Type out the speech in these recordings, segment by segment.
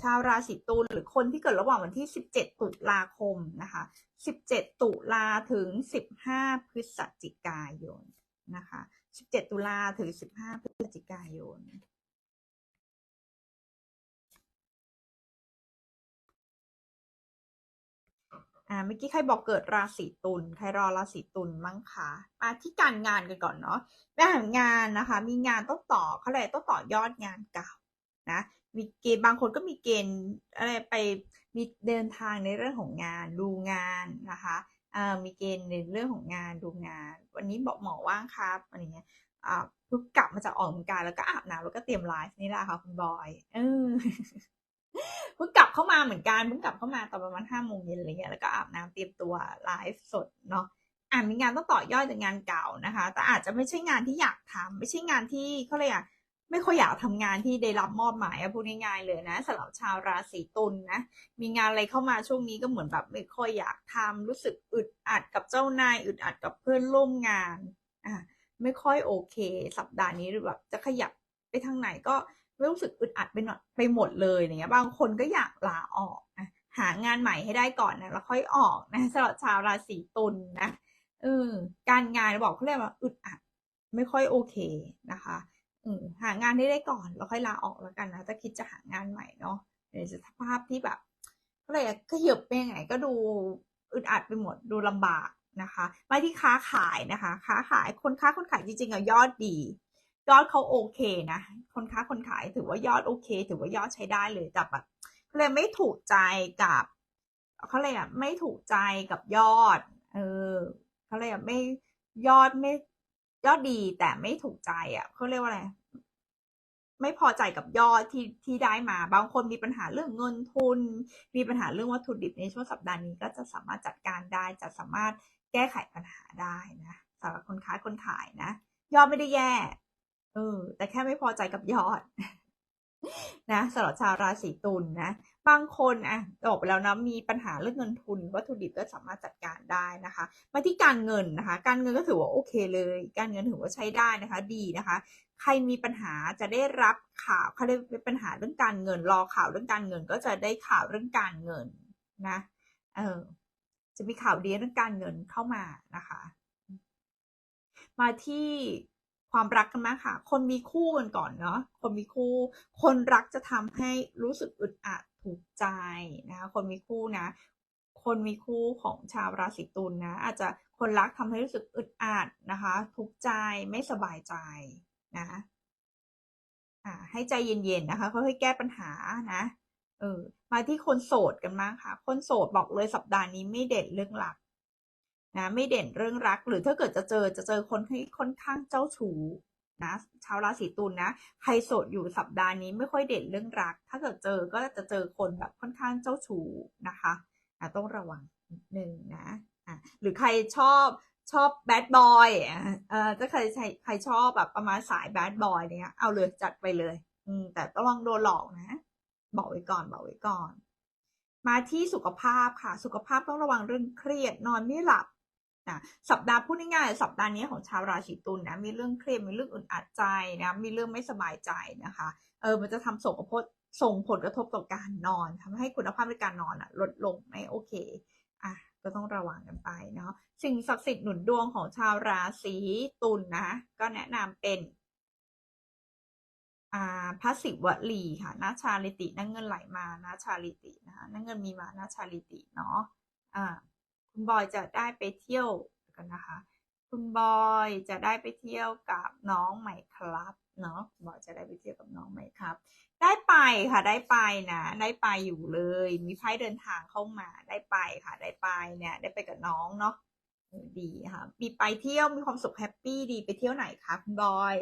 ชาวราศีตุลหรือคนที่เกิดระหว่างวันที่ 17 ตุลาคมนะคะ 17 ตุลาถึง 15 พฤศจิกายนนะคะ 17 ตุลาถึง 15 พฤศจิกายนอ่าเมื่อกี้ใครบอกเกิดราศีตุลใครรอราศีตุลมั้งคะมาที่การงานกันก่อนเนาะแม่งานนะคะ มีงานต้องต่อเขาเลยต้องต่อยอดงานเก่า นะมีเกณฑ์บางคนก็มีเกณฑ์อะไรไปมีเดินทางในเรื่องของงานดูงานนะคะมีเกณฑ์ในเรื่องของงานดูงาน วันนี้บอกหมอว่างครับอะไรเงี้ยอ่าเพิ่งกลับมาจากออกกำลังกายแล้วก็อาบน้ำแล้วก็เตรียมไลฟ์นี่แหละค่ะคุณบอยเออเพิ่งกลับเข้ามาเหมือนกันเพิ่งกลับเข้ามาตอนประมาณห้าโมงเย็นอะไรเงี้ยแล้วก็อาบน้ำเตรียมตัวไลฟ์สดเนาะอ่ามีงานต้องต่อยอดจากงานเก่านะคะ แต่อาจจะไม่ใช่งานที่อยากทำไม่ใช่งานที่เขาเลยอะ ไม่ค่อยอยากทำงานที่ได้รับมอบหมายพูดง่ายๆเลยนะสำหรับชาวราศีตุลนนะมีงานอะไรเข้ามาช่วงนี้ก็เหมือนแบบไม่ค่อยอยากทำรู้สึกอึดอัดกับเจ้านายอึดอัดกับเพื่อนร่วมงานอ่าไม่ค่อยโอเค สัปดาห์นี้หรือแบบจะขยับไปทางไหนก็ไม่รู้สึกอึดอัดไปหน่อยไปหมดเลยอย่างเงี้ยบางคนก็อยากลาออกนะหางานใหม่ให้ได้ก่อนนะแล้วค่อยออกนะสำหรับชาวราศีตุลนะเออการงานบอกเขาเรียกว่าอึดอัด ไม่ค่อยโอเคนะคะ หางานให้ได้ก่อนแล้วค่อยลาออกแล้วกันนะถ้าคิดจะหางานใหม่เนาะในสภาพที่แบบก็เลยก็เหยบไปยังไงก็ดูอึดอัดไปหมดดูลำบากนะคะมาที่ค้าขายนะคะ ค้าขายคนค้าคนขายจริงๆอะยอดดี ยอดเขาโอเคนะ คนค้าคนขายถือว่ายอดโอเค ถือว่ายอดใช้ได้เลยแต่แบบเขาเลยไม่ถูกใจกับเขาเลยอะไม่ถูกใจกับยอด เออเขาเลยอะไม่ยอดไม่ยอดดีแต่ไม่ถูกใจอะเขาเรียกว่าอะไร ไม่พอใจกับยอดที่ที่ได้มา บางคนมีปัญหาเรื่องเงินทุน มีปัญหาเรื่องวัตถุดิบในช่วงสัปดาห์นี้ก็จะสามารถจัดการได้ จะสามารถแก้ไขปัญหาได้นะสำหรับคนค้าคนขายนะ ยอดไม่ได้แย่ เออ แต่แค่ไม่พอใจกับยอดนะสำหรับชาวราศีตุลนนะ บางคนอะบอกไปแล้วนะมีปัญหาเรื่องเงินทุน วัตถุดิบก็สามารถจัดการได้นะคะ มาที่การเงินนะคะ การเงินก็ถือว่าโอเคเลย การเงินถือว่าใช้ได้นะคะ ดีนะคะ ใครมีปัญหาจะได้รับข่าวใครได้ปัญหาเรื่องการเงิน รอข่าวเรื่องการเงิน ก็จะได้ข่าวเรื่องการเงินนะเออจะมีข่าวดีเรื่องการเงินเข้ามานะคะ มาที่ความรักกันมากค่ะ คนมีคู่กันก่อนเนาะ คนมีคู่ คนรักจะทำให้รู้สึกอึดอัด ถูกใจนะคะคนมีคู่นะ คนมีคู่ของชาวราศีตุลนะอาจจะคนรักทำให้รู้สึกอึดอัดนะคะ ทุกข์ใจไม่สบายใจนะอ่าให้ใจเย็นๆนะคะค่อยๆแก้ปัญหานะเออมาที่คนโสดกันมากค่ะ คนโสดบอกเลยสัปดาห์นี้ไม่เด่นเรื่องรักนะไม่เด่นเรื่องรัก หรือถ้าเกิดจะเจอจะเจอคนที่ค่อนข้างเจ้าชู้ นะชาวราศีตุลนะใครโสดอยู่สัปดาห์นี้ไม่ค่อยเด่นเรื่องรัก ถ้าเกิดเจอก็จะเจอคนแบบค่อนข้างเจ้าชู้นะคะะต้องระวังนิดนึงนะะหรือใครชอบชอบแบดบอยเออถ้าใครใครชอบแบบประมาณสายแบดบอยเนี่ยเอาเลยจัดไปเลย อืม แต่ต้องระวังโดนหลอกนะ บอกไว้ก่อนบอกไว้ก่อน มาที่สุขภาพค่ะ สุขภาพต้องระวังเรื่องเครียด นอนไม่หลับ นะสัปดาห์พูดง่ายๆสัปดาห์นี้ของชาวราศีตุลนะมีเรื่องเครียดมีเรื่องอึดอัดใจนะมีเรื่องไม่สบายใจนะคะเออมันจะทำส่งผลส่งผลกระทบต่อการนอนทำให้คุณภาพในการนอนอะลดลงไม่โอเคอะก็ต้องระวังกันไปเนาะสิ่งศักดิ์สิทธิ์หนุนดวงของชาวราศีตุลนะก็แนะนำเป็นอ่าพระศิวลีค่ะนาชาลิตินั่งเงินไหลมานาชาลิตินะคะนั่งเงินมีมานาชาลิติเนาะอ่า คุณบอยจะได้ไปเที่ยวกันนะคะ คุณบอยจะได้ไปเที่ยวกับน้องใหม่ครับเนาะบอยจะได้ไปเที่ยวกับน้องใหม่ครับ ได้ไปค่ะ ได้ไปนะ ได้ไปอยู่เลย มีไพ่เดินทางเข้ามา ได้ไปค่ะ ได้ไปเนี่ย ได้ไปกับน้องเนาะ ดีค่ะ มีไปเที่ยว มีความสุขแฮปปี้ดี ไปเที่ยวไหนคะคุณบอย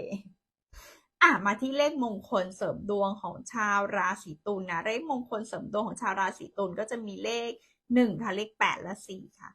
อะ มาที่เลขมงคลเสริมดวงของชาวราศีตุลนะเลขมงคลเสริมดวงของชาวราศีตุลก็จะมีเลข หนึ่งค่ะ เลขแปดและสี่ค่ะ